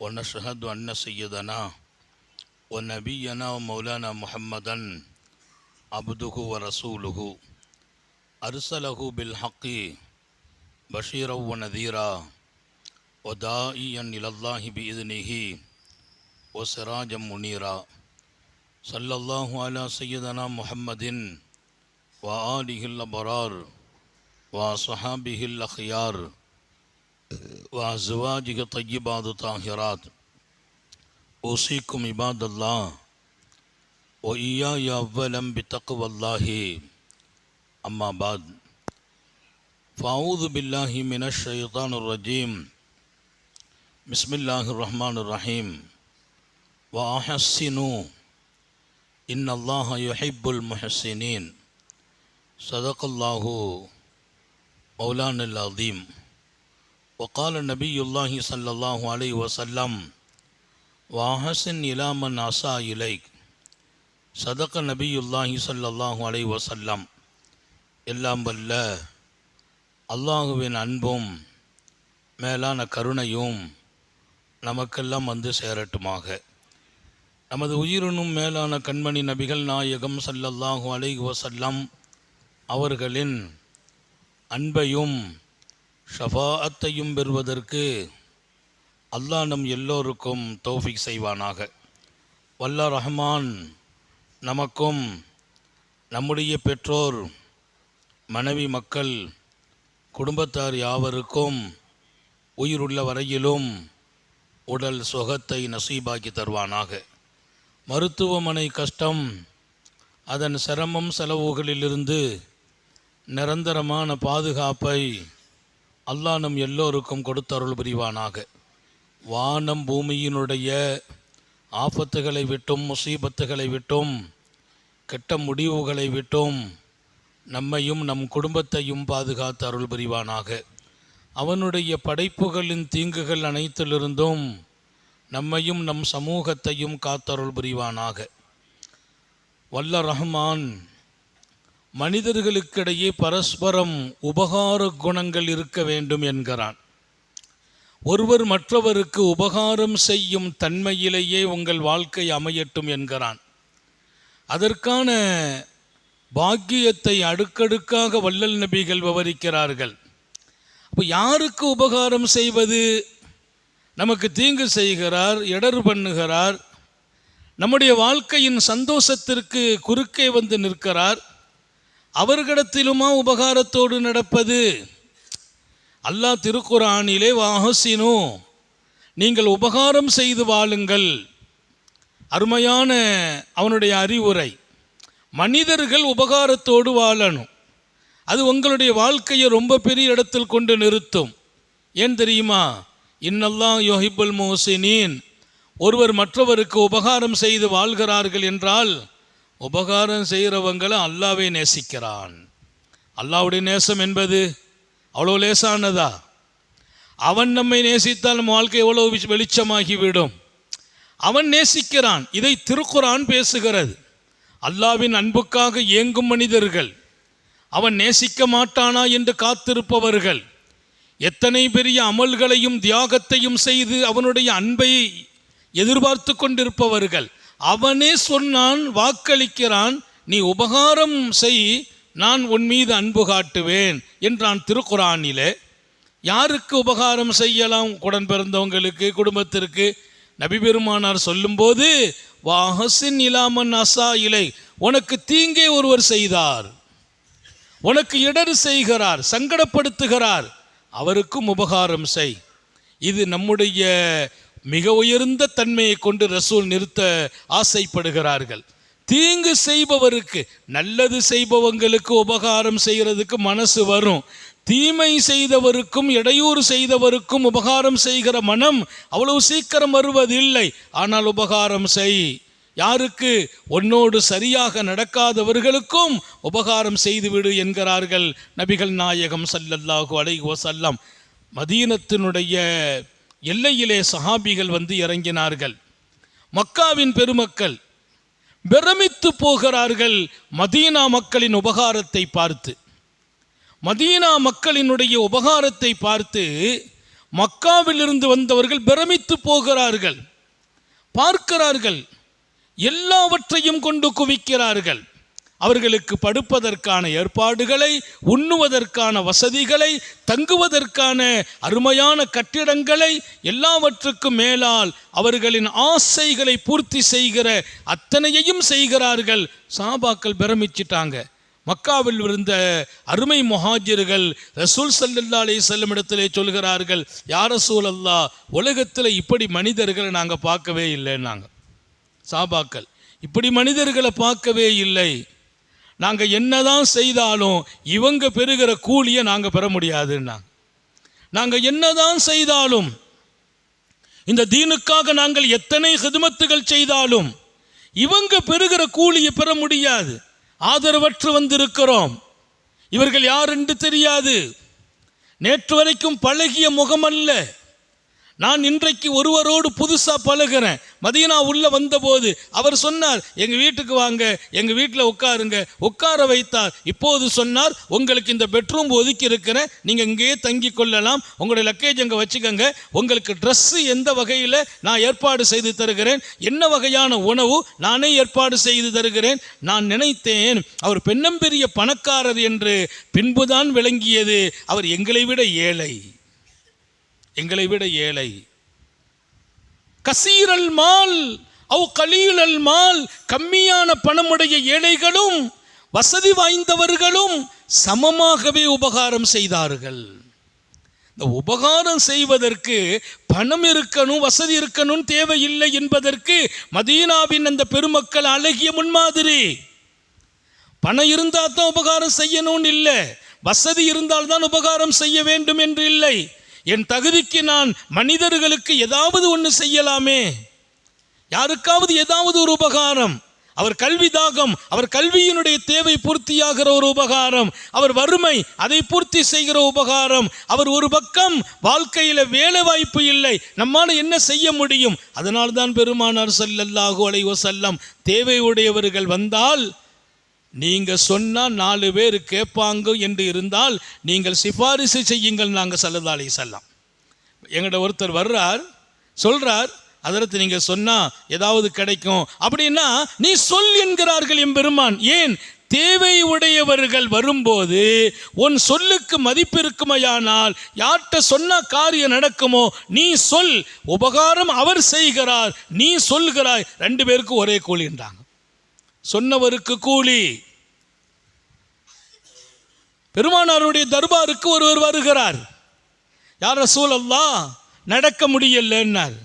ونشهد أن سيدنا ونبينا ومولانا محمدا عبده ورسوله. أرسله بالحق بشيرا ونذيرا وداعيا إلى الله بإذنه وسراجا منيرا. صلى الله على سيدنا محمد وآله الأبرار وصحابه الأخيار وازواجک طیبات طاہرات اوسیکم عباد اللہ و ایا یا ولم بتقو اللہ اما بعد فاعوذ باللہ من الشیطان الرجیم بسم اللہ الرحمن الرحیم وحسنو ان اللہ یحب المحسنین صدق اللہ اولان العظیم وقال نبي الله صلى الله عليه وسلم وأحسن إلى من أساء إليك صدق نبي الله صلى الله عليه وسلم எல்லாம் வல்ல அல்லாஹுவின் அன்பும் மேலான கருணையும் நமக்கெல்லாம் வந்து சேரட்டுமாக நமது உயிரினும் மேலான கண்மணி நபிகள் நாயகம் சல்லல்லாஹு அலைஹி வசல்லம் அவர்களின் அன்பையும் ஷஃபாஅத்தையும் பெறுவதற்கு அல்லாஹ் நம் எல்லோருக்கும் தௌஃபிக் செய்வானாக. வல்ல ரஹ்மான் நமக்கும் நம்முடைய பெற்றோர் மனைவி மக்கள் குடும்பத்தார் யாவருக்கும் உயிருள்ள வரையிலும் உடல் சுகத்தை நசீபாக்கி தருவானாக. மருத்துவமனை கஷ்டம் அதன் சிரமம் செலவுகளிலிருந்து நிரந்தரமான பாதுகாப்பை அல்லாஹ் நம் எல்லோருக்கும் கொடுத்தருள் புரிவானாக வானம் பூமியினுடைய ஆபத்துகளை விட்டும் முசீபத்துகளை விட்டும் கெட்ட முடிவுகளை விட்டும் நம்மையும் நம் குடும்பத்தையும் பாதுகாத்து அருள் புரிவானாக அவனுடைய படைப்புகளின் தீங்குகள் அனைத்திலிருந்தும் நம்மையும் நம் சமூகத்தையும் காத்தருள் புரிவானாக வல்ல ரஹ்மான் மனிதர்களுக்கிடையே பரஸ்பரம் உபகார குணங்கள் இருக்க வேண்டும் என்கிறான். ஒருவர் மற்றவருக்கு உபகாரம் செய்யும் தன்மையிலேயே உங்கள் வாழ்க்கை அமையட்டும் என்கிறான். அதற்கான பாக்கியத்தை அடுக்கடுக்காக வள்ளல் நபிகள் விவரிக்கிறார்கள். அப்போ யாருக்கு உபகாரம் செய்வது? நமக்கு தீங்கு செய்கிறார் இடர் பண்ணுகிறார் நம்முடைய வாழ்க்கையின் சந்தோஷத்திற்கு குறுக்கே வந்து நிற்கிறார் அவர்களிடத்திலுமா உபகாரத்தோடு நடப்பது? அல்லாஹ் திருக்குறானிலே வாஹசினு. நீங்கள் உபகாரம் செய்து வாழுங்கள். அருமையான அவனுடைய அறிவுரை. மனிதர்கள் உபகாரத்தோடு வாழணும். அது உங்களுடைய வாழ்க்கையை ரொம்ப பெரிய இடத்தில் கொண்டு நிறுத்தும். ஏன் தெரியுமா? இன்னெல்லாம் யோஹிபுல் மோசினீன் ஒருவர் மற்றவருக்கு உபகாரம் செய்து வாழ்கிறார்கள் என்றால் உபகாரம் செய்கிறவங்களை அல்லாவே நேசிக்கிறான். அல்லாவுடைய நேசம் என்பது அவ்வளோ லேசானதா? அவன் நம்மை நேசித்தால் நம்ம வாழ்க்கை எவ்வளோ வெளிச்சமாகிவிடும்? அவன் நேசிக்கிறான். இதை திருக்குறான் பேசுகிறது. அல்லாவின் அன்புக்காக ஏங்கும் மனிதர்கள். அவன் நேசிக்க மாட்டானா என்று காத்திருப்பவர்கள். எத்தனை பெரிய அமல்களையும் தியாகத்தையும் செய்து அவனுடைய அன்பை எதிர்பார்த்து கொண்டிருப்பவர்கள். அவனே சொன்னான் வாக்களிக்கிறான் நீ உபகாரம் செய் நான் உன் மீது அன்பு காட்டுவேன் என்றான் திருக்குறானிலே. யாருக்கு உபகாரம் செய்யலாம் உடன் பிறந்தவங்களுக்கு குடும்பத்திற்கு? நபி பெருமானார் சொல்லும்போது வாஹசின் இலாமன் அசா இலை உனக்கு தீங்கே ஒருவர் செய்தார். உனக்கு இடர் செய்கிறார் சங்கடப்படுத்துகிறார். அவருக்கும் உபகாரம் செய். இது நம்முடைய மிக உயர்ந்த தன்மையை கொண்டு ரசூல் நிறுத்த ஆசைப்படுகிறார்கள். தீங்கு செய்பவருக்கு நல்லது செய்பவங்களுக்கு உபகாரம் செய்கிறதுக்கு மனசு வரும். தீமை செய்தவருக்கும் இடையூறு செய்தவருக்கும் உபகாரம் செய்கிற மனம் அவ்வளவு சீக்கிரம் வருவதில்லை. ஆனால் உபகாரம் செய். யாருக்கு? உன்னோடு சரியாக நடக்காதவர்களுக்கும் உபகாரம் செய்துவிடு என்கிறார்கள் நபிகள் நாயகம் சல்லல்லாஹு அலைஹி வஸல்லம். மதீனத்தினுடைய எல்லையிலே சஹாபிகள் வந்து இறங்கினார்கள். மக்காவின் பெருமக்கள் பிரமித்து போகிறார்கள் மதீனா மக்களின் உபகாரத்தை பார்த்து. மதீனா மக்களினுடைய உபகாரத்தை பார்த்து மக்காவிலிருந்து வந்தவர்கள் பிரமித்து போகிறார்கள். பார்க்கிறார்கள். எல்லாவற்றையும் கொண்டு குவிக்கிறார்கள். அவர்களுக்கு படுப்பதற்கான ஏற்பாடுகளை உண்ணுவதற்கான வசதிகளை தங்குவதற்கான அருமையான கட்டிடங்களை எல்லாவற்றுக்கும் மேலால் அவர்களின் ஆசைகளை பூர்த்தி செய்கிற அத்தனையையும் செய்கிறார்கள். சாபாக்கள் பிரமிச்சிட்டாங்க. மக்காவில் இருந்த அருமை முஹாஜிர்கள் ரசூல் சல்லல்லா அலி செல்லும் இடத்திலே சொல்கிறார்கள் யார் ரசூல் அல்லா உலகத்தில் இப்படி மனிதர்களை நாங்கள் பார்க்கவே இல்லைன்னாங்க. சாபாக்கள் இப்படி மனிதர்களை பார்க்கவே இல்லை. நாங்கள் என்னதான் செய்தாலும் இவங்க பெறுகிற கூலியை நாங்கள் பெற முடியாதுன்னாங்க. நாங்கள் என்னதான் செய்தாலும் இந்த தீனுக்காக நாங்கள் எத்தனை ஹிதுமத்துகள் செய்தாலும் இவங்க பெறுகிற கூலியை பெற முடியாது. ஆதரவற்று வந்திருக்கிறோம். இவர்கள் யார் என்று தெரியாது. நேற்று வரைக்கும் பழகிய முகம் அல்ல நான் இன்றைக்கு ஒருவரோடு புதுசாக பழகிறேன். மதியனா உள்ளே வந்தபோது அவர் சொன்னார் எங்கள் வீட்டுக்கு வாங்க எங்கள் வீட்டில் உட்காருங்க. உட்கார வைத்தார். இப்போது சொன்னார் உங்களுக்கு இந்த பெட்ரூம் ஒதுக்கி இருக்கிறேன். நீங்கள் இங்கேயே தங்கி கொள்ளலாம். உங்களுடைய லக்கேஜ் அங்கே வச்சுக்கோங்க. உங்களுக்கு ட்ரெஸ்ஸு எந்த வகையில் நான் ஏற்பாடு செய்து தருகிறேன் என்ன வகையான உணவு நானே ஏற்பாடு செய்து தருகிறேன். நான் நினைத்தேன் அவர் பெண்ணம்பெரிய பணக்காரர் என்று பின்புதான் விளங்கியது. அவர் எங்களை விட ஏழை. எங்களை விட ஏழை. கசீரல் மால் அவ் கலீலல் மால் கம்மியான பணமுடைய ஏழைகளும் வசதி வாய்ந்தவர்களும் சமமாகவே உபகாரம் செய்தார்கள். இந்த உபகாரம் செய்வதற்கு பணம் இருக்கணும் வசதி இருக்கணும் தேவையில்லை என்பதற்கு மதீனாவின் அந்த பெருமக்கள் அழகிய முன்மாதிரி. பணம் இருந்தால் தான் உபகாரம் செய்யணும்னு இல்லை. வசதி இருந்தால்தான் உபகாரம் செய்ய வேண்டும் என்று இல்லை. என் தகுதிக்கு நான் மனிதர்களுக்கு ஏதாவது ஒன்று செய்யலாமே? யாருக்காவது ஏதாவது ஒரு உபகாரம்? அவர் கல்வி தாகம் அவர் கல்வியினுடைய தேவை பூர்த்தியாகிற ஒரு உபகாரம் அவர் வறுமை அதை பூர்த்தி செய்கிற உபகாரம் அவர் ஒரு பக்கம் வாழ்க்கையில் வேலை வாய்ப்பு இல்லை நம்மால் என்ன செய்ய முடியும்? அதனால் தான் பெருமானார் சல்லல்லாஹு அலைவசல்லம் வஸல்லம் தேவை உடையவர்கள் வந்தால் நீங்கள் சொன்னால் நாலு பேர் கேட்பாங்க என்று இருந்தால் நீங்கள் சிபாரிசு செய்யுங்கள் நாங்கள் சல்லல்லா அலைஹி வஸல்லம். ஒருத்தர் வர்றார் சொல்கிறார் அதற்கு நீங்கள் சொன்னால் ஏதாவது கிடைக்கும். அப்படின்னா நீ சொல் என்கிறார்கள் எம்பெருமான் ஏன்? தேவை உடையவர்கள் வரும்போது உன் சொல்லுக்கு மதிப்பு இருக்குமையானால் யார்கிட்ட சொன்ன காரியம் நடக்குமோ நீ சொல். உபகாரம் அவர் செய்கிறார் நீ சொல்கிறாய். ரெண்டு பேருக்கும் ஒரே கூலின்றாங்க சொன்னவருக்கு கூலி. பெருமானாருடைய தர்பாருக்கு ஒருவர் வருகிறார். யார ரசூல் நடக்க முடியலன்னார்.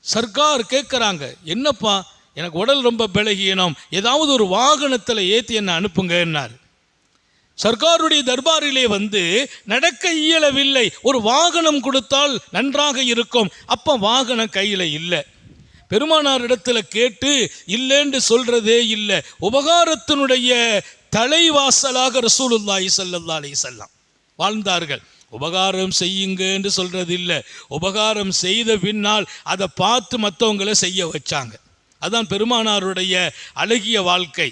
சர்க்கார் கேட்குறாங்க என்னப்பா எனக்கு உடல் ரொம்ப பலகீனம் ஏதாவது ஒரு வாகனத்தில் ஏற்றி என்னை அனுப்புங்கன்னார். சர்க்காருடைய தர்பாரிலே வந்து நடக்க இயலவில்லை ஒரு வாகனம் கொடுத்தால் நன்றாக இருக்கும். அப்போ வாகனம் கையில் இல்லை. பெருமானார் இடத்துல கேட்டு இல்லைன்னு சொல்றதே இல்லை. உபகாரத்தினுடைய தலைவாசலாக ரசூலுல்லாஹி ஸல்லல்லாஹு அலி வஸல்லம் வாழ்ந்தார்கள். உபகாரம் செய்யுங்க என்று சொல்றது இல்லை. உபகாரம் செய்த பின்னால் அதை பார்த்து மற்றவங்களை செய்ய வச்சாங்க. அதான் பெருமானாருடைய அழகிய வாழ்க்கை.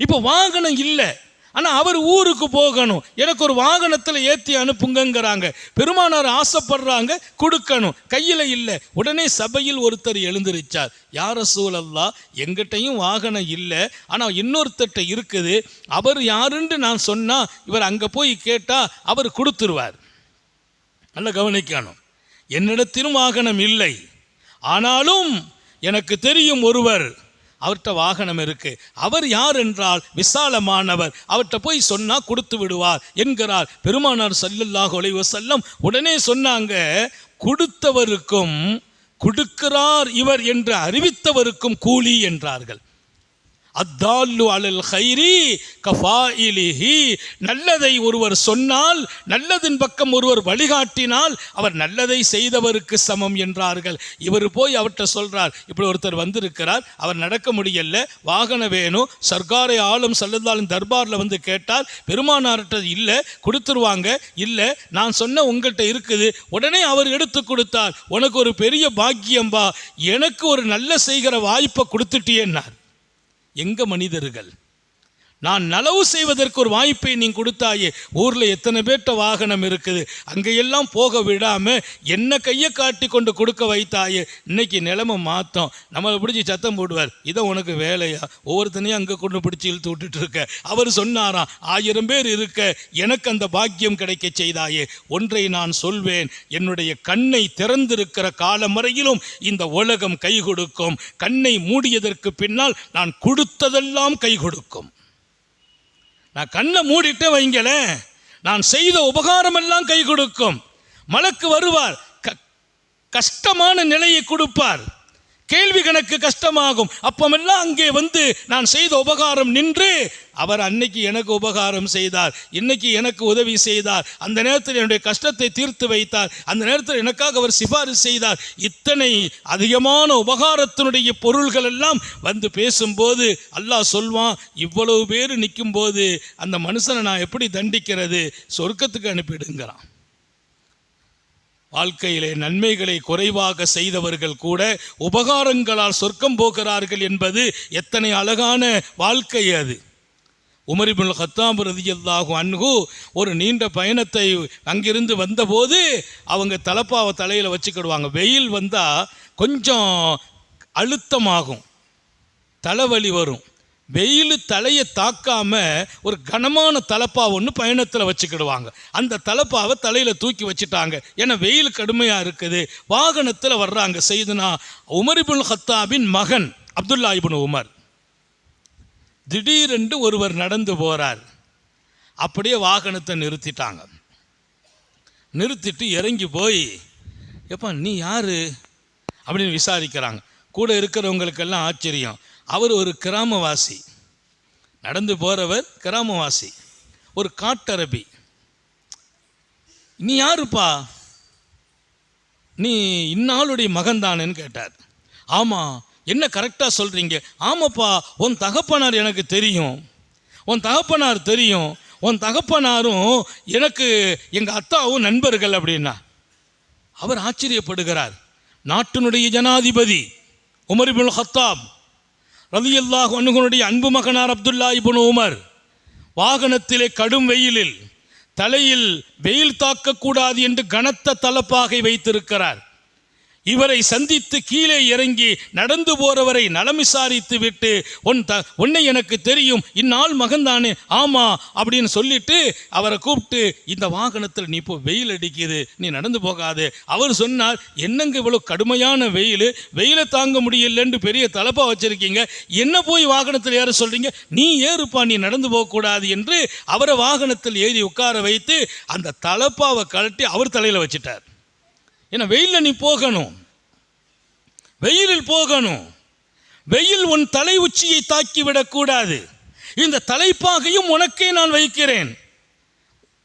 இப்போ வாகனம் இல்லை. ஆனால் அவர் ஊருக்கு போகணும். எனக்கு ஒரு வாகனத்தில் ஏற்றி அனுப்புங்கங்கிறாங்க. பெருமானார் ஆசைப்படுறாங்க கொடுக்கணும். கையில் இல்லை. உடனே சபையில் ஒருத்தர் எழுந்திருச்சார். யார சூழல்லா எங்கிட்டையும் வாகனம் இல்லை. ஆனால் இன்னொருத்தர்கிட்ட இருக்குது. அவர் யாருன்னு நான் சொன்னால் இவர் அங்கே போய் கேட்டால் அவர் கொடுத்துருவார். நல்ல கவனிக்கணும். என்னிடத்திலும் வாகனம் இல்லை. ஆனாலும் எனக்கு தெரியும் ஒருவர். அவர்கிட்ட வாகனம் இருக்கு. அவர் யார் என்றால் விசாலமானவர். அவர்கிட்ட போய் சொன்னா கொடுத்து விடுவார் என்கிறார். பெருமானார் சல்லுல்லாஹ் அலைஹி செல்லம் உடனே சொன்னாங்க கொடுத்தவருக்கும் கொடுக்கிறார் இவர் என்று அறிவித்தவருக்கும் கூலி என்றார்கள். அத்தாலு அலல் ஹைரி கஃபாயிலிஹி. நல்லதை ஒருவர் சொன்னால் நல்லதின் பக்கம் ஒருவர் வழிகாட்டினால் அவர் நல்லதை செய்தவருக்கு சமம் என்றார்கள். இவர் போய் அவர்கிட்ட சொல்றார் இப்படி ஒருத்தர் வந்திருக்கிறார் அவர் நடக்க முடியல வாகனம் வேணும் சர்க்காரை ஆளும் சல்லதாலும் தர்பாரில் வந்து கேட்டால் பெருமானார்கிட்ட இல்லை கொடுத்துருவாங்க இல்லை நான் சொன்ன உங்கள்கிட்ட இருக்குது உடனே அவர் எடுத்து கொடுத்தார் உனக்கு ஒரு பெரிய பாக்கியம்பா எனக்கு ஒரு நல்ல செய்கிற வாய்ப்பை கொடுத்துட்டியேன்னார். எங்க மனிதர்கள்? நான் நலவு செய்வதற்கு ஒரு வாய்ப்பை நீ கொடுத்தாயே. ஊரில் எத்தனை பேர்ட்ட வாகனம் இருக்குது? அங்கெல்லாம் போக விடாமல் என்ன கையை காட்டி கொண்டு கொடுக்க வைத்தாயே. இன்னைக்கு நிலைமை மாற்றம் நம்மளை பிடிச்சி சத்தம் போடுவார். இதை உனக்கு வேலையா? ஒவ்வொருத்தனையும் அங்கே கொண்டு பிடிச்சி இழுத்து விட்டுட்டு இருக்க. அவர் சொன்னாராம் ஆயிரம் பேர் இருக்க. எனக்கு அந்த பாக்கியம் கிடைக்க செய்தாயே. ஒன்றை நான் சொல்வேன். என்னுடைய கண்ணை திறந்திருக்கிற காலம் வரையிலும் இந்த உலகம் கை கொடுக்கும். கண்ணை மூடியதற்கு பின்னால் நான் கொடுத்ததெல்லாம் கை கொடுக்கும். நான் கண்ணை மூடிட்டு வைங்களேன். நான் செய்த உபகாரமெல்லாம் கை கொடுக்கும். மலக்கு வருவார். க- கஷ்டமான நிலையை கொடுப்பார். கேள்வி கணக்கு கஷ்டமாகும். அப்பமெல்லாம் அங்கே வந்து நான் செய்த உபகாரம் நின்று அவர் அன்னைக்கு எனக்கு உபகாரம் செய்தார். இன்னைக்கு எனக்கு உதவி செய்தார். அந்த நேரத்தில் என்னுடைய கஷ்டத்தை தீர்த்து வைத்தார். அந்த நேரத்தில் எனக்காக அவர் சிபாரிசு செய்தார். இத்தனை அதிகமான உபகாரத்தினுடைய பொருள்கள் எல்லாம் வந்து பேசும்போது அல்லாஹ் சொல்வான் இவ்வளவு பேர் நிற்கும்போது அந்த மனுஷனை நான் எப்படி தண்டிக்கிறது? சொர்க்கத்துக்கு அனுப்பிடுங்கிறான். வாழ்க்கையிலே நன்மைகளை குறைவாக செய்தவர்கள் கூட உபகாரங்களால் சொர்க்கம் போகிறார்கள் என்பது எத்தனை அழகான வாழ்க்கை அது. உமரிபுல் ஹத்தாம் ரதியல்லாகும் அன்கு ஒரு நீண்ட பயணத்தை அங்கிருந்து வந்தபோது அவங்க தலப்பாவை தலையில் வச்சுக்கிடுவாங்க. வெயில் வந்தால் கொஞ்சம் அழுத்தமாகும். தலைவலி வரும். வெயில் தலையை தாக்காம ஒரு கனமான தலப்பா ஒன்று பயணத்தில் வச்சுக்கிடுவாங்க. அந்த தலப்பாவை தலையில் தூக்கி வச்சுட்டாங்க. ஏன்னா வெயில் கடுமையாக இருக்குது. வாகனத்தில் வர்றாங்க செய்துனா உமரிபுல் ஹத்தாபின் மகன் அப்துல்லா இப்னு உமர். திடீரென்று ஒருவர் நடந்து போறார். அப்படியே வாகனத்தை நிறுத்திட்டாங்க. நிறுத்திட்டு இறங்கி போய் எப்பா நீ யாரு? அப்படின்னு விசாரிக்கிறாங்க. கூட இருக்கிறவங்களுக்கெல்லாம் ஆச்சரியம். அவர் ஒரு கிராமவாசி. நடந்து போகிறவர் கிராமவாசி. ஒரு காட்டரபி. நீ யாருப்பா? நீ இன்னாளுடைய மகன்தானேன்னு கேட்டார். ஆமாம் என்ன கரெக்டாக சொல்கிறீங்க ஆமாப்பா உன் தகப்பனார் எனக்கு தெரியும். உன் தகப்பனார் தெரியும். உன் தகப்பனாரும் எனக்கு எங்கள் அத்தாவும் நண்பர்கள் அப்படின்னா. அவர் ஆச்சரியப்படுகிறார். நாட்டினுடைய ஜனாதிபதி உமரிபுல் ஹத்தாப் ரதி அல்லாஹ் அணுகனுடைய அன்பு மகனார் அப்துல்லா இபுன் உமர் வாகனத்திலே கடும் வெயிலில் தலையில் வெயில் தாக்கக்கூடாது என்று கனத்த தலப்பாகை வைத்திருக்கிறார். இவரை சந்தித்து கீழே இறங்கி நடந்து போறவரை நலம் விசாரித்து விட்டு உன் த உன்னை எனக்கு தெரியும் இந்நாள் மகன்தானே ஆமா அப்படின்னு சொல்லிட்டு அவரை கூப்பிட்டு இந்த வாகனத்தில் நீ இப்போ வெயில் அடிக்குது நீ நடந்து போகாது. அவர் சொன்னார் என்னங்க இவ்வளோ கடுமையான வெயில் வெயிலை தாங்க முடியலன்னு பெரிய தலைப்பாக வச்சிருக்கீங்க என்ன போய் வாகனத்தில் ஏற சொல்றீங்க? நீ ஏறுப்பா நீ நடந்து போகக்கூடாது என்று அவரை வாகனத்தில் ஏறி உட்கார வைத்து அந்த தலைப்பாவை கழட்டி அவர் தலையில் வச்சிட்டார். ஏன்னா வெயிலில் நீ போகணும். வெயிலில் போகணும். வெயில் உன் தலை உச்சியை தாக்கி விடக்கூடாது இந்த தலைப்பாகையும் உனக்கே நான் வைக்கிறேன்.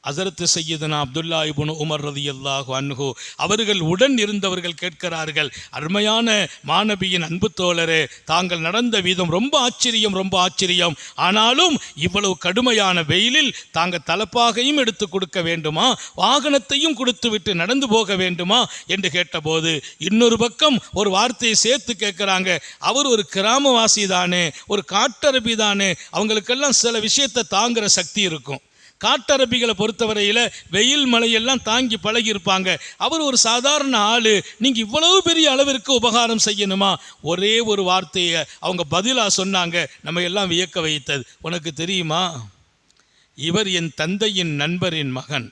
அசரத்து செய்யதுனா அப்துல்லா இபுன் உமர் ரதியல்லாஹு அன்ஹு. அவர்கள் உடன் இருந்தவர்கள் கேட்கிறார்கள் அருமையான மாணவியின் அன்பு தோழரே தாங்கள் நடந்த வீதம் ரொம்ப ஆச்சரியம் ரொம்ப ஆச்சரியம். ஆனாலும் இவ்வளவு கடுமையான வெயிலில் தாங்கள் தலப்பாகையும் எடுத்து கொடுக்க வேண்டுமா? வாகனத்தையும் கொடுத்துவிட்டு நடந்து போக வேண்டுமா? என்று கேட்டபோது இன்னொரு பக்கம் ஒரு வார்த்தையை சேர்த்து கேட்குறாங்க. அவர் ஒரு கிராமவாசி தானே ஒரு காட்டரபி தானே. அவங்களுக்கெல்லாம் சில விஷயத்தை தாங்குற சக்தி இருக்கும். காட்டரபிகளை பொறுத்தவரையில் வெயில் மழையெல்லாம் தாங்கி பழகியிருப்பாங்க. அவர் ஒரு சாதாரண ஆள். நீங்கள் இவ்வளவு பெரிய அளவிற்கு உபகாரம் செய்யணுமா? ஒரே ஒரு வார்த்தையை அவங்க பதிலாக சொன்னாங்க. நம்ம எல்லாம் வியக்க வைத்தது. உனக்கு தெரியுமா? இவர் என் தந்தையின் நண்பரின் மகன்.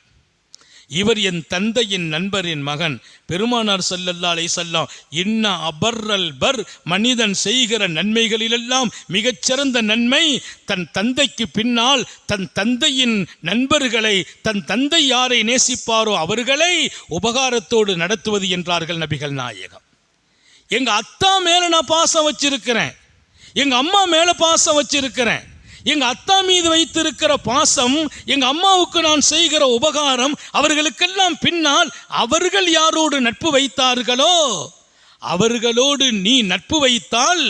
இவர் என் தந்தையின் நண்பரின் மகன். பெருமானார் சல்லல்லா அலை சொல்லாம் இன்ன அபர்ரல் பர் மனிதன் செய்கிற நன்மைகளிலெல்லாம் மிகச்சிறந்த நன்மை தன் தந்தைக்கு பின்னால் தன் தந்தையின் நண்பர்களை தன் தந்தை யாரை நேசிப்பாரோ அவர்களை உபகாரத்தோடு நடத்துவது என்றார்கள் நபிகள் நாயகம். எங்கள் அத்தா மேலே நான் பாசம் வச்சிருக்கிறேன். எங்கள் அம்மா மேலே பாசம் வச்சிருக்கிறேன். எங்கள் அத்தா மீது வைத்திருக்கிற பாசம் எங்கள் அம்மாவுக்கு நான் செய்கிற உபகாரம் அவர்களுக்கெல்லாம் பின்னால் அவர்கள் யாரோடு நட்பு வைத்தார்களோ? அவர்களோடு நீ நட்பு வைத்தால்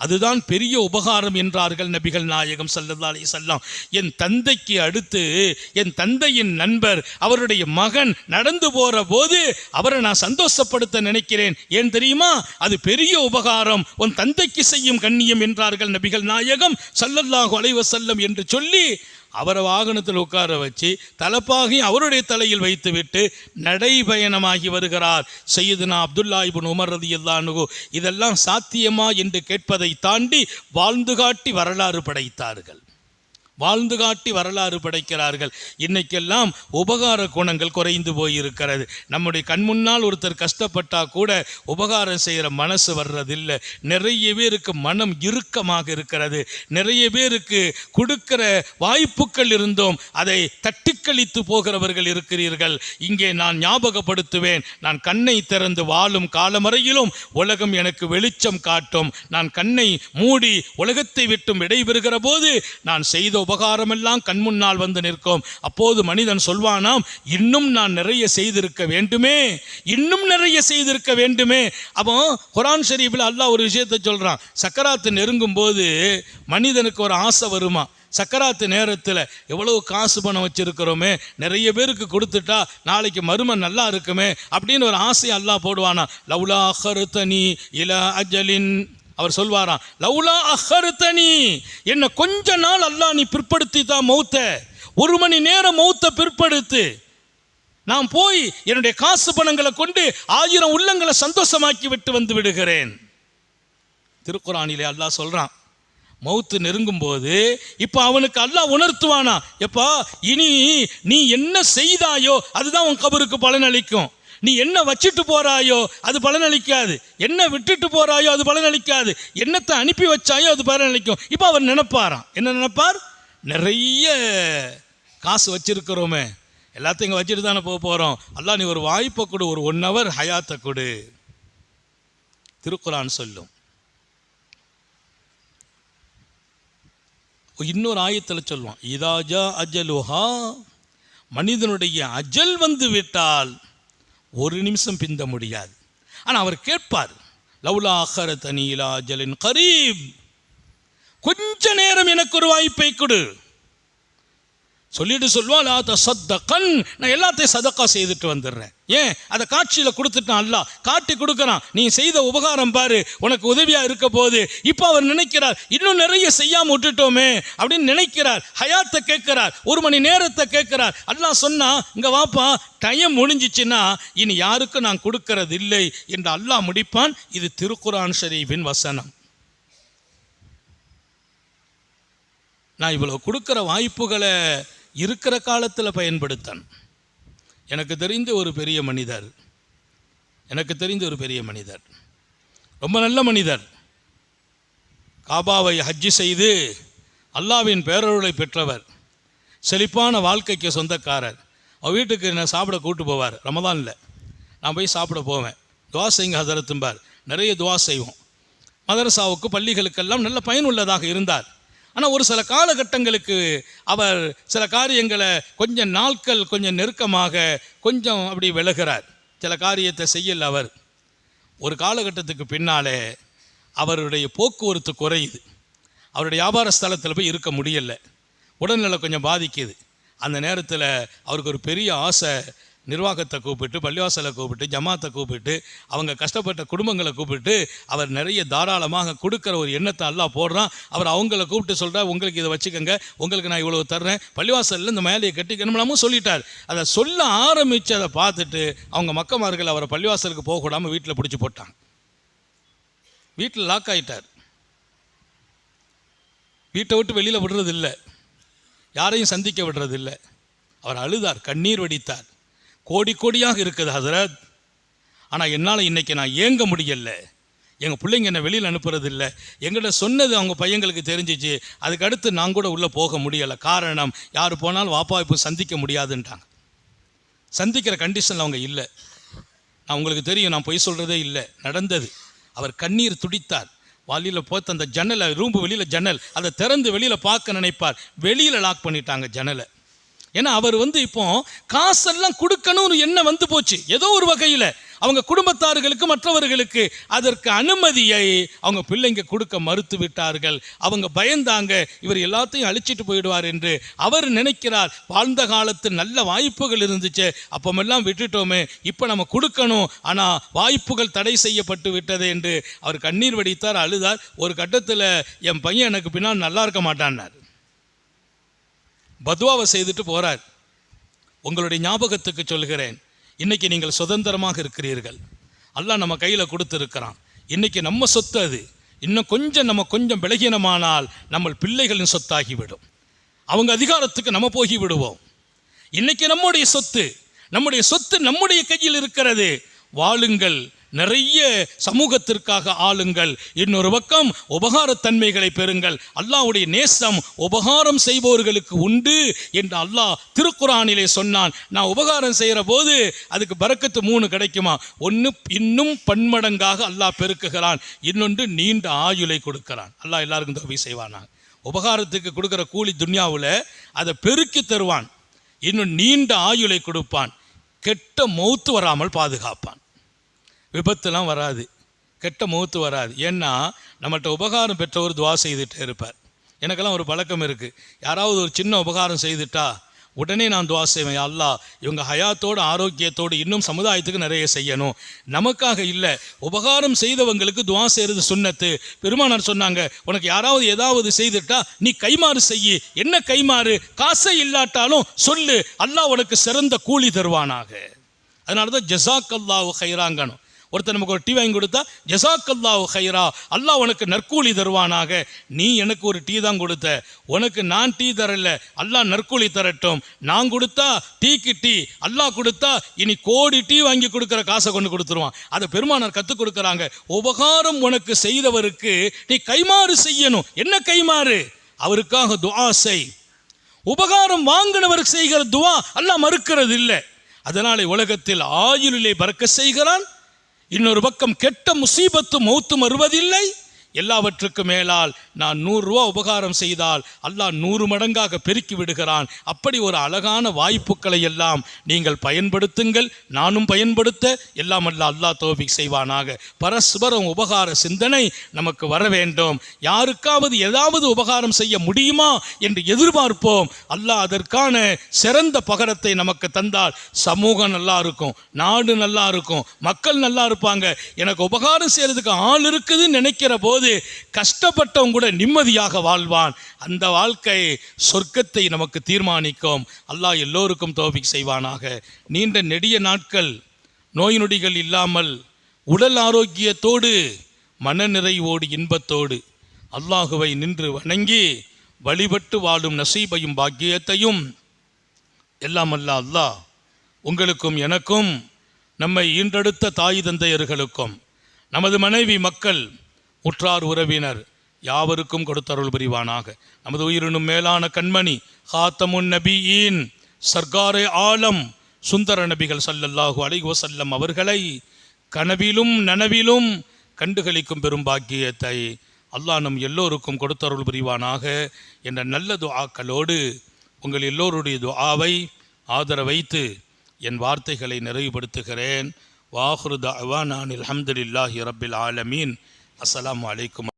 அதுதான் பெரிய உபகாரம் என்றார்கள் நபிகள் நாயகம் ஸல்லல்லாஹு அலி சொல்லாம் என் தந்தைக்கு அடுத்து என் தந்தையின் நண்பர் அவருடைய மகன் நடந்து போற போது அவரை நான் சந்தோஷப்படுத்த நினைக்கிறேன். ஏன் தெரியுமா? அது பெரிய உபகாரம். உன் தந்தைக்கு செய்யும் கண்ணியம் என்றார்கள் நபிகள் நாயகம் சல்லல்லாஹு அலைவசல்லம் என்று சொல்லி அவரை வாகனத்தில் உட்கார வச்சு தலப்பாகி அவருடைய தலையில் வைத்துவிட்டு நடைபயணமாகி வருகிறார். செய்யுதுனா அப்துல்லா இப்னு உமர் ரதியல்லானு இதெல்லாம் சாத்தியமா என்று கேட்பதை தாண்டி வாழ்ந்து காட்டி வரலாறு படைத்தார்கள். வாழ்ந்து காட்டி வரலாறு படைக்கிறார்கள். இன்னைக்கெல்லாம் உபகார குணங்கள் குறைந்து போயிருக்கிறது. நம்முடைய கண் முன்னால் ஒருத்தர் கஷ்டப்பட்டா கூட உபகாரம் செய்கிற மனசு வர்றதில்லை. நிறைய பேருக்கு மனம் இறுக்கமாக இருக்கிறது. நிறைய பேருக்கு கொடுக்கிற வாய்ப்புகள் இருந்தோம் அதை தட்டிக்கழித்து போகிறவர்கள் இருக்கிறீர்கள். இங்கே நான் ஞாபகப்படுத்துவேன். நான் கண்ணை திறந்து வாழும் காலமறையிலும் உலகம் எனக்கு வெளிச்சம் காட்டும். நான் கண்ணை மூடி உலகத்தை விட்டும் விடைபெறுகிற போது நான் செய்த உபகாரமெல்லாம் கண் முன்னால் வந்து நிற்கும். அப்போது மனிதன் சொல்வானாம் இன்னும் நான் நிறைய செய்திருக்க வேண்டுமே இன்னும் நிறைய செய்திருக்க வேண்டுமே. அப்போ குரான் ஷரீஃபில் அல்லாஹ் ஒரு விஷயத்தை சொல்கிறான் சக்கராத்து நெருங்கும் போது மனிதனுக்கு ஒரு ஆசை வருமா? சக்கராத்து நேரத்தில் எவ்வளவு காசு பணம் வச்சுருக்கிறோமே நிறைய பேருக்கு கொடுத்துட்டா நாளைக்கு மருமை நல்லா இருக்குமே அப்படின்னு ஒரு ஆசை அல்லாஹ் போடுவானா. லவ்லா ஹருத்தனி இல அஜலின் அவர் சொல்வாராம் லவ்லா அஹர்த்தனி என்னை கொஞ்ச நாள் அல்லாஹ் நீ பிற்படுத்தி தான் மௌத்த. ஒரு மணி நேரம் மௌத்த பிற்படுத்து. நான் போய் என்னுடைய காசு பணங்களை கொண்டு ஆயிரம் உள்ளங்களை சந்தோஷமாக்கி விட்டு வந்து விடுகிறேன். திருக்குறானிலே அல்லாஹ் சொல்கிறான் மௌத்து நெருங்கும் போது இப்போ அவனுக்கு அல்லாஹ் உணர்த்துவானா? எப்பா இனி நீ என்ன செய்தாயோ அதுதான் உன் கபருக்கு பலனளிக்கும். நீ என்ன வச்சுட்டு போறாயோ அது பலனளிக்காது என்ன விட்டுட்டு போறாயோ அது பலனளிக்காது என்னத்தை அனுப்பி வச்சாயோ அது பலனளிக்கும் இப்போ அவர் நினைப்பாராம். என்ன நினைப்பார்? நிறைய காசு வச்சிருக்கிறோமே. எல்லாத்தையும் இங்கே வச்சுட்டு தானே போக போகிறோம் அல்லா நீ ஒரு வாய்ப்பை கொடு ஒரு ஒன் ஹவர் ஹயாத்தை கொடு. திருக்குறான் சொல்லும். இன்னொரு ஆயத்தில் சொல்லுவான் இதாஜா அஜலுஹா மனிதனுடைய அஜல் வந்து விட்டால் ஒரு நிமிஷம் பிந்த முடியாது. ஆனால் அவர் கேட்பார் லவ்லா அஹர தனியிலா ஜலின் கரீப் கொஞ்ச நேரம் எனக்கு ஒரு வாய்ப்பை கொடு. சொல்லிட்டு சொல்லுவாள் லா தசத்தக்கன் நான் எல்லாத்தையும் சதக்கா செய்துட்டு வந்துடுறேன். ஏன்? அதை காட்சியில் கொடுத்துட்டான் அல்ல காட்டி கொடுக்குறான். நீ செய்த உபகாரம் பாரு. உனக்கு உதவியாக இருக்க போது இப்போ அவர் நினைக்கிறார் இன்னும் நிறைய செய்யாமல் விட்டுட்டோமே அப்படின்னு நினைக்கிறார். ஹயாத்தை கேட்கிறார். ஒரு மணி நேரத்தை கேட்கிறார். அல்லாஹ் சொன்னா இங்கே வாப்பா டைம் முடிஞ்சிச்சுன்னா இனி யாருக்கும் நான் கொடுக்கறது இல்லை என்று அல்லாஹ் முடிப்பான். இது திருக்குரான் ஷரீஃபின் வசனம். நான் இவ்வளோ கொடுக்குற வாய்ப்புகளை இருக்கிற காலத்தில் பயன்படுத்தன். எனக்கு தெரிந்த ஒரு பெரிய மனிதர். எனக்கு தெரிந்த ஒரு பெரிய மனிதர். ரொம்ப நல்ல மனிதர். காபாவை ஹஜ்ஜி செய்து அல்லாவின் பேரருளை பெற்றவர். செழிப்பான வாழ்க்கைக்கு சொந்தக்காரர். அவர் வீட்டுக்கு என்ன சாப்பிட கூட்டு போவார்? ரமதானில் நான் போய் சாப்பிட போவேன். துவா செய்யுங்க ஹசரத்தும்பார் நிறைய துவா செய்வோம். மதரசாவுக்கு பள்ளிகளுக்கெல்லாம் நல்ல பயனுள்ளதாக இருந்தார். ஆனால் ஒரு சில காலகட்டங்களுக்கு அவர் சில காரியங்களை கொஞ்சம் நாட்கள் கொஞ்சம் நெருக்கமாக கொஞ்சம் அப்படி விலகிறார். சில காரியத்தை செய்யல அவர். ஒரு காலகட்டத்துக்கு பின்னாலே அவருடைய போக்குவரத்து குறையுது. அவருடைய வியாபார ஸ்தலத்தில் போய் இருக்க முடியல. உடல்நிலை கொஞ்சம் பாதிக்குது. அந்த நேரத்தில் அவருக்கு ஒரு பெரிய ஆசை நிர்வாகத்தை கூப்பிட்டு பள்ளிவாசலை கூப்பிட்டு ஜமாத்தை கூப்பிட்டு அவங்க கஷ்டப்பட்ட குடும்பங்களை கூப்பிட்டு அவர் நிறைய தாராளமாக கொடுக்குற ஒரு எண்ணத்தை எல்லாம் போடுறான். அவர் அவங்கள கூப்பிட்டு சொல்கிறா உங்களுக்கு இதை வச்சுக்கோங்க உங்களுக்கு நான் இவ்வளோ தர்றேன். பள்ளிவாசலில் இந்த மேலையை கட்டிக்கணும்லாமும் சொல்லிட்டார். அதை சொல்ல ஆரம்பித்து அதை பார்த்துட்டு அவங்க மக்கமார்கள் அவரை பள்ளிவாசலுக்கு போகக்கூடாமல் வீட்டில் பிடிச்சி போட்டாங்க. வீட்டில் லாக் ஆயிட்டார். வீட்டை விட்டு வெளியில் விடுறதில்லை. யாரையும் சந்திக்க விடுறதில்லை. அவர் அழுதார் கண்ணீர் வடித்தார். கோடி கோடியாக இருக்குது ஹசரத். ஆனால் என்னால் இன்னைக்கு நான் ஏங்க முடியல? எங்கள் பிள்ளைங்க என்னை வெளியில் அனுப்புறது இல்லை எங்கள்கிட்ட சொன்னது அவங்க பையங்களுக்கு தெரிஞ்சிச்சு. அதுக்கு அடுத்து நான் கூட உள்ளே போக முடியலை. காரணம் யார் போனாலும் வாப்பா இப்போ சந்திக்க முடியாதுன்ட்டாங்க சந்திக்கிற கண்டிஷனில் அவங்க இல்லை. நான் உங்களுக்கு தெரியும் நான் பொய் சொல்கிறதே இல்லை. நடந்தது. அவர் கண்ணீர் துடித்தார். வழியில் போத்து அந்த ஜன்னலை ரூம்பு வெளியில் ஜன்னல் அதை திறந்து வெளியில் பார்க்க நினைப்பார். வெளியில் லாக் பண்ணிட்டாங்க ஜன்னலை. ஏன்னா அவர் வந்து இப்போ காசெல்லாம் கொடுக்கணும்னு என்ன வந்து போச்சு. ஏதோ ஒரு வகையில் அவங்க குடும்பத்தார்களுக்கு மற்றவர்களுக்கு அதற்கு அனுமதியை அவங்க பிள்ளைங்க கொடுக்க மறுத்து விட்டார்கள். அவங்க பயந்தாங்க இவர் எல்லாத்தையும் அழிச்சிட்டு போயிடுவார் என்று அவர் நினைக்கிறார். வாழ்ந்த காலத்து நல்ல வாய்ப்புகள் இருந்துச்சு. அப்பமெல்லாம் விட்டுட்டோமே இப்போ நம்ம கொடுக்கணும். ஆனால் வாய்ப்புகள் தடை செய்யப்பட்டு விட்டது என்று அவர் கண்ணீர் வடித்தார் அழுதார். ஒரு கட்டத்தில் என் பையன் எனக்கு பின்னால் நல்லா இருக்க மாட்டான்னார். பத்வாவை செய்துட்டு போகிறார் உங்களுடைய ஞாபகத்துக்கு சொல்கிறேன் இன்னைக்கு நீங்கள் சுதந்திரமாக இருக்கிறீர்கள். எல்லாம் நம்ம கையில் கொடுத்துருக்கிறான். இன்னைக்கு நம்ம சொத்து அது. இன்னும் கொஞ்சம் நம்ம கொஞ்சம் பலகீனமானால் நம்ம பிள்ளைகளின் சொத்தாகிவிடும். அவங்க அதிகாரத்துக்கு நம்ம போகி விடுவோம் இன்னைக்கு நம்முடைய சொத்து நம்முடைய சொத்து நம்முடைய கையில் இருக்கிறது. வாழுங்கள். நிறைய சமூகத்திற்காக ஆளுங்கள். இன்னொரு பக்கம் உபகாரத்தன்மைகளை பெறுங்கள். அல்லாஹ்வுடைய நேசம் உபகாரம் செய்பவர்களுக்கு உண்டு என்று அல்லாஹ் திருக்குறானிலே சொன்னான். நான் உபகாரம் செய்கிற போது அதுக்கு பறக்கத்து மூணு கிடைக்குமா? ஒன்று இன்னும் பன்மடங்காக அல்லாஹ் பெருக்குகிறான். இன்னொன்று நீண்ட ஆயுளை கொடுக்கிறான். அல்லாஹ் எல்லாருக்கும் உதவி செய்வானா உபகாரத்துக்கு கொடுக்குற கூலி துன்யாவில் அதை பெருக்கி தருவான். இன்னும் நீண்ட ஆயுளை கொடுப்பான். கெட்ட மௌத்து வராமல் பாதுகாப்பான். விபத்துலாம் வராது. கெட்ட முகத்து வராது. ஏன்னா நம்மகிட்ட உபகாரம் பெற்றவர் துவா செய்துட்டே இருப்பார். எனக்கெல்லாம் ஒரு பழக்கம் இருக்குது யாராவது ஒரு சின்ன உபகாரம் செய்துட்டா உடனே நான் துவா செய்வேன். அல்லா அல்லாஹ் இவங்க ஹயாத்தோடு ஆரோக்கியத்தோடு இன்னும் சமுதாயத்துக்கு நிறைய செய்யணும். நமக்காக இல்லை உபகாரம் செய்தவங்களுக்கு துவா செய்கிறது சுன்னத்து பெருமானார் சொன்னாங்க உனக்கு யாராவது ஏதாவது செய்துட்டா நீ கைமாறு செய்யி. என்ன கைமாறு? காசை இல்லாட்டாலும் சொல்லு. அல்லாஹ் உனக்கு சிறந்த கூலி தருவானாக. அதனால தான் ஜசாக் அல்லாஹ் ஹைராங்கணும் ஒருத்தர் நமக்கு ஒரு டீ வாங்கி கொடுத்தா ஜசாக் ஹைரா அல்லாஹ் உனக்கு நற்கூலி தருவானாக. நீ எனக்கு ஒரு டீ தான் கொடுத்த. உனக்கு நான் டீ தரல. அல்லாஹ் நற்கூலி தரட்டும். நான் கொடுத்தா டீக்கு டீ. அல்லாஹ் கொடுத்தா இனி கோடி டீ வாங்கி கொடுக்குற காசை கொண்டு கொடுத்துருவான். அதை பெருமானார் கற்றுக் கொடுக்குறாங்க. உபகாரம் உனக்கு செய்தவருக்கு நீ கைமாறு செய்யணும். என்ன கைமாறு? அவருக்காக துவா செய். உபகாரம் வாங்கினவர் செய்கிற துவா அல்லாஹ் மறுக்கிறது இல்லை அதனாலே உலகத்தில் ஆயுளிலே பறக்க செய்கிறான் இன்னொரு பக்கம் கெட்ட முசீபத்து மௌத்தும் வருவதில்லை எல்லாவற்றுக்கும் மேலால் நான் நூறுரூவா உபகாரம் செய்தால் அல்லாஹ் நூறு மடங்காக பெருக்கி விடுகிறான். அப்படி ஒரு அழகான வாய்ப்புகளை எல்லாம் நீங்கள் பயன்படுத்துங்கள் நானும் பயன்படுத்த எல்லாம் அல்ல அல்லாஹ் தோபிக் செய்வானாக. பரஸ்பரம் உபகார சிந்தனை நமக்கு வர வேண்டும். யாருக்காவது ஏதாவது உபகாரம் செய்ய முடியுமா என்று எதிர்பார்ப்போம். அல்லாஹ் அதற்கான சிறந்த பகரத்தை நமக்கு தந்தால் சமூகம் நல்லா இருக்கும் நாடு நல்லா இருக்கும் மக்கள் நல்லா இருப்பாங்க. எனக்கு உபகாரம் செய்யறதுக்கு ஆள் இருக்குதுன்னு நினைக்கிற போது கஷ்டப்பட்டவங்க கூட நிம்மதியாக வாழ்வான். அந்த வாழ்க்கை சொர்க்கத்தை நமக்கு தீர்மானிக்கும். அல்லாஹ் எல்லோருக்கும் தோபிக் செய்வானாக. நீண்ட நெடிய நாட்கள் நோய் நொடிகள் இல்லாமல் உடல் ஆரோக்கியத்தோடு மனநிறைவோடு இன்பத்தோடு அல்லாஹுவை நின்று வணங்கி வழிபட்டு வாழும் நசீபையும் பாக்கியத்தையும் எல்லாம் அல்ல அல்லாஹ் உங்களுக்கும் எனக்கும் நம்மை ஈன்றெடுத்த தாய் தந்தையர்களுக்கும் நமது மனைவி மக்கள் உற்றார் உறவினர் யாவருக்கும் கொடுத்தருள் புரிவானாக. நமது உயிரினும் மேலான கண்மணி ஹாத்தமுன் நபியின் சர்க்காரே ஆலம் சுந்தர நபிகள் சல்லல்லாஹு அலைஹி வஸல்லம் அவர்களை கனவிலும் நனவிலும் கண்டுகளிக்கும் பெரும்பாக்கியத்தை அல்லாஹ் நம் எல்லோருக்கும் கொடுத்தருள் புரிவானாக என்ற நல்ல துஆக்களோடு உங்கள் எல்லோருடைய துஆவை ஆதரவைத்து என் வார்த்தைகளை நிறைவுபடுத்துகிறேன். வாஹுரு தவானான் அல்ஹம்துலில்லாஹி ரபில் ஆலமீன். السلام عليكم